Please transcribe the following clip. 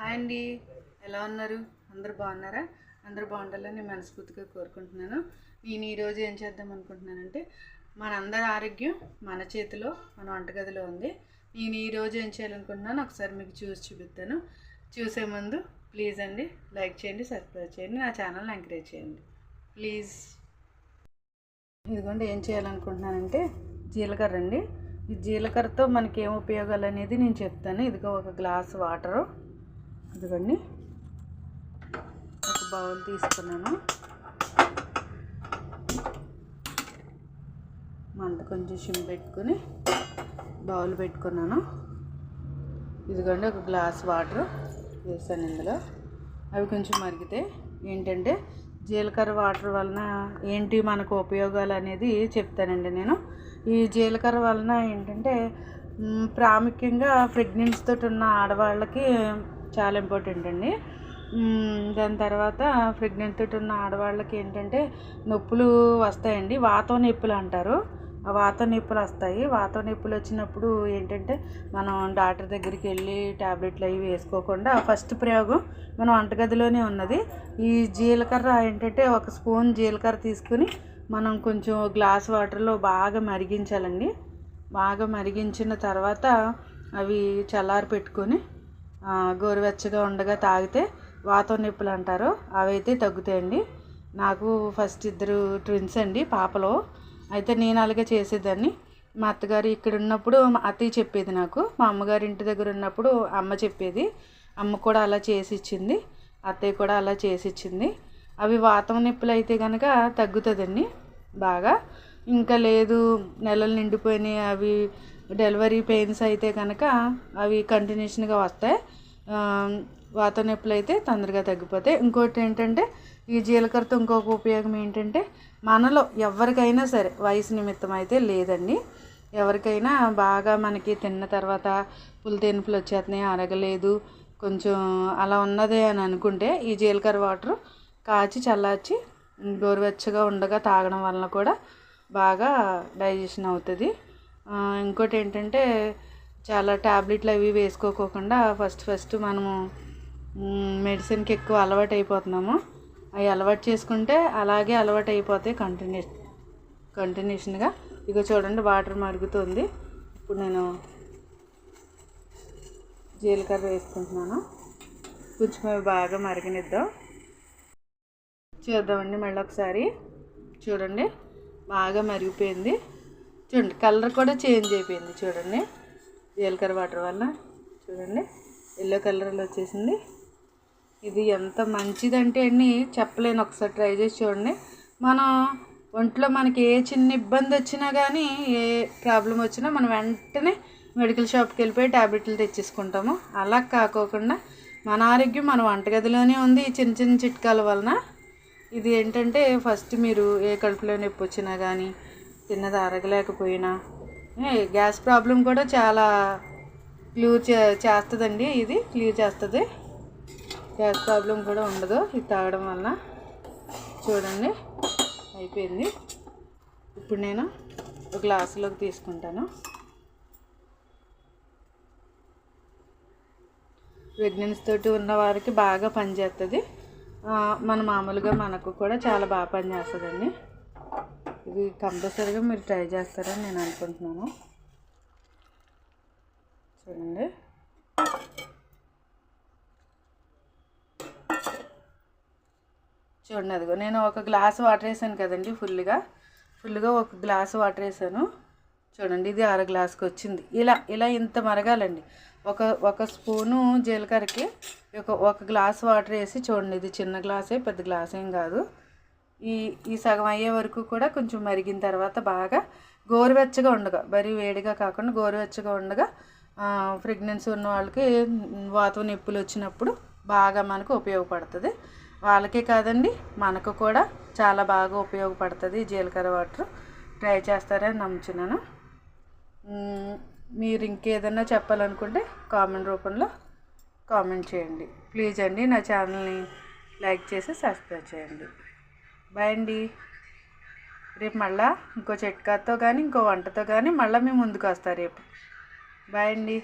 Hi అండి. ఎలా ఉన్నారు? అందరూ బాగున్నారా? అందరూ బాగుండాలని నేను మనస్ఫూర్తిగా కోరుకుంటున్నాను. నేను ఈరోజు ఏం చేద్దాం అనుకుంటున్నానంటే మనందరి ఆరోగ్యం మన చేతిలో మన వంటగదిలో ఉంది. నేను ఈరోజు ఏం చేయాలనుకుంటున్నాను ఒకసారి మీకు చూసి చూపిస్తాను. చూసే ముందు ప్లీజ్ అండి లైక్ చేయండి సబ్స్క్రైబ్ చేయండి నా ఛానల్ని ఎంకరేజ్ చేయండి. ప్లీజ్. ఇదిగోండి ఏం చేయాలనుకుంటున్నానంటే జీలకర్ర అండి. ఈ జీలకర్రతో మనకి ఏం ఉపయోగాలు అనేది నేను చెప్తాను. ఇదిగో ఒక గ్లాస్ వాటరు. ఇదిగోండి ఒక బౌల్ తీసుకున్నాను. మంట కొంచెం సిమ్ పెట్టుకుని బౌల్ పెట్టుకున్నాను. ఇదిగోండి ఒక గ్లాస్ వాటర్ వేసాను ఇందులో. అవి కొంచెం మరిగితే ఏంటంటే జీలకర్ర వాటర్ వలన ఏంటి మనకు ఉపయోగాలు అనేది చెప్తానండి నేను. ఈ జీలకర్ర వలన ఏంటంటే ప్రాముఖ్యంగా ప్రెగ్నెన్సీ తోటి ఉన్న ఆడవాళ్ళకి చాలా ఇంపార్టెంట్ అండి. దాని తర్వాత ప్రెగ్నెంట్ ఉన్న ఆడవాళ్ళకి ఏంటంటే నొప్పులు వస్తాయండి. వాత నొప్పులు అంటారు. ఆ వాత నొప్పులు వస్తాయి. వాత నొప్పులు వచ్చినప్పుడు ఏంటంటే మనం డాక్టర్ దగ్గరికి వెళ్ళి టాబ్లెట్లు అవి వేసుకోకుండా ఫస్ట్ ప్రయోగం మన వంటగదిలోనే ఉన్నది. ఈ జీలకర్ర ఏంటంటే ఒక స్పూన్ జీలకర్ర తీసుకుని మనం కొంచెం గ్లాస్ వాటర్లో బాగా మరిగించాలండి. బాగా మరిగించిన తర్వాత అవి చల్లారి పెట్టుకొని గోరువెచ్చగా ఉండగా తాగితే వాతం నొప్పులు అంటారు. అవి అయితే తగ్గుతాయండి. నాకు ఫస్ట్ ఇద్దరు ట్విన్స్ అండి పాపలో. అయితే నేను అలాగే చేసేదాన్ని. మా అత్తగారు ఇక్కడ ఉన్నప్పుడు మా అత్తయ్య చెప్పేది నాకు. మా అమ్మగారి ఇంటి దగ్గర ఉన్నప్పుడు అమ్మ చెప్పేది. అమ్మ కూడా అలా చేసి ఇచ్చింది. అత్తయ్య కూడా అలా చేసి ఇచ్చింది. అవి వాతం నొప్పులు అయితే కనుక తగ్గుతుందండి బాగా. ఇంకా లేదు నెలలు నిండిపోయినాయి అవి డెలివరీ పెయిన్స్ అయితే కనుక అవి కంటిన్యూషన్గా వస్తాయి. వాత నొప్పులు అయితే తొందరగా తగ్గిపోతాయి. ఇంకోటి ఏంటంటే ఈ జీలకర్రతో ఇంకొక ఉపయోగం ఏంటంటే మనలో ఎవరికైనా సరే వయసు నిమిత్తం అయితే లేదండి. ఎవరికైనా బాగా మనకి తిన్న తర్వాత పులితెనుపులు వచ్చేస్తున్నాయి అరగలేదు కొంచెం అలా ఉన్నదే అని అనుకుంటే ఈ జీలకర్ర వాటర్ కాచి చల్లార్చి గోరువెచ్చగా ఉండగా తాగడం వలన కూడా బాగా డైజెషన్ అవుతుంది. ఇంకోటి ఏంటంటే చాలా ట్యాబ్లెట్లు అవి వేసుకోకోకుండా ఫస్ట్ ఫస్ట్ మనము మెడిసిన్కి ఎక్కువ అలవాటు అయిపోతున్నాము అవి అలవాటు చేసుకుంటే అలాగే అలవాటు అయిపోతాయి కంటిన్యూ కంటిన్యూషన్గా. ఇక చూడండి వాటర్ మరుగుతుంది. ఇప్పుడు నేను జీలకర్ర వేసుకుంటున్నాను. కొంచెం అవి బాగా మరిగనిద్దాం. చేద్దామండి మళ్ళీ ఒకసారి చూడండి బాగా మరిగిపోయింది. చూడండి కలర్ కూడా చేంజ్ అయిపోయింది చూడండి. జీలకర్ర వాటర్ వల్ల చూడండి ఎల్లో కలర్లో వచ్చేసింది. ఇది ఎంత మంచిదంటే అండి చెప్పలేను ఒకసారి ట్రై చేసి చూడండి. మనం ఒంట్లో మనకి ఏ చిన్న ఇబ్బంది వచ్చినా కానీ ఏ ప్రాబ్లం వచ్చినా మనం వెంటనే మెడికల్ షాప్కి వెళ్ళిపోయి ట్యాబ్లెట్లు తెచ్చేసుకుంటాము. అలా కాకోకుండా మన ఆరోగ్యం మన వంటగదిలోనే ఉంది ఈ చిన్న చిన్న చిట్కాల వలన. ఇది ఏంటంటే ఫస్ట్ మీరు ఏ కడుపులో నొప్పి వచ్చినా కానీ తిన్నది అరగలేకపోయినా. ఏ, గ్యాస్ ప్రాబ్లం కూడా చాలా క్లియర్ చే చేస్తుందండి ఇది క్లియర్ చేస్తుంది. గ్యాస్ ప్రాబ్లం కూడా ఉండదు ఇది తాగడం వల్ల చూడండి అయిపోయింది. ఇప్పుడు నేను ఒక గ్లాసులోకి తీసుకుంటాను. ప్రెగ్నెన్సీ తోటి ఉన్న వారికి బాగా పనిచేస్తుంది. మన మామూలుగా మనకు కూడా చాలా బాగా పనిచేస్తుందండి. ఇది కంపల్సరీగా మీరు ట్రై చేస్తారని నేను అనుకుంటున్నాను. చూడండి. చూడండి అదిగో నేను ఒక గ్లాస్ వాటర్ వేసాను కదండి ఫుల్గా. ఫుల్గా ఒక గ్లాస్ వాటర్ వేసాను. చూడండి ఇది అర గ్లాస్కి వచ్చింది. ఇలా ఇలా ఇంత మరగాలండి. ఒక ఒక స్పూను జీలకర్రకి ఒక ఒక గ్లాస్ వాటర్ వేసి చూడండి ఇది చిన్న గ్లాసే పెద్ద గ్లాస్ ఏం కాదు. ఈ ఈ సగం అయ్యే వరకు కూడా కొంచెం మరిగిన తర్వాత బాగా గోరువెచ్చగా ఉండగా మరీ వేడిగా కాకుండా గోరువెచ్చగా ఉండగా ప్రెగ్నెన్సీ ఉన్న వాళ్ళకి వాతం నొప్పులు వచ్చినప్పుడు బాగా మనకు ఉపయోగపడుతుంది. వాళ్ళకే కాదండి మనకు కూడా చాలా బాగా ఉపయోగపడుతుంది జీలకర్ర వాటర్. ట్రై చేస్తారని నమ్ముచున్నాను. మీరు ఇంకేదన్నా చెప్పాలనుకుంటే కామెంట్ రూపంలో కామెంట్ చేయండి. ప్లీజ్ అండి నా ఛానల్ని లైక్ చేసి సబ్స్క్రైబ్ చేయండి. బాయ్ అండి. రేపు మళ్ళా ఇంకో చిట్కాతో కానీ ఇంకో వంటతో కానీ మళ్ళీ మేము ముందుకు వస్తా రేపు. బాయ్ అండి.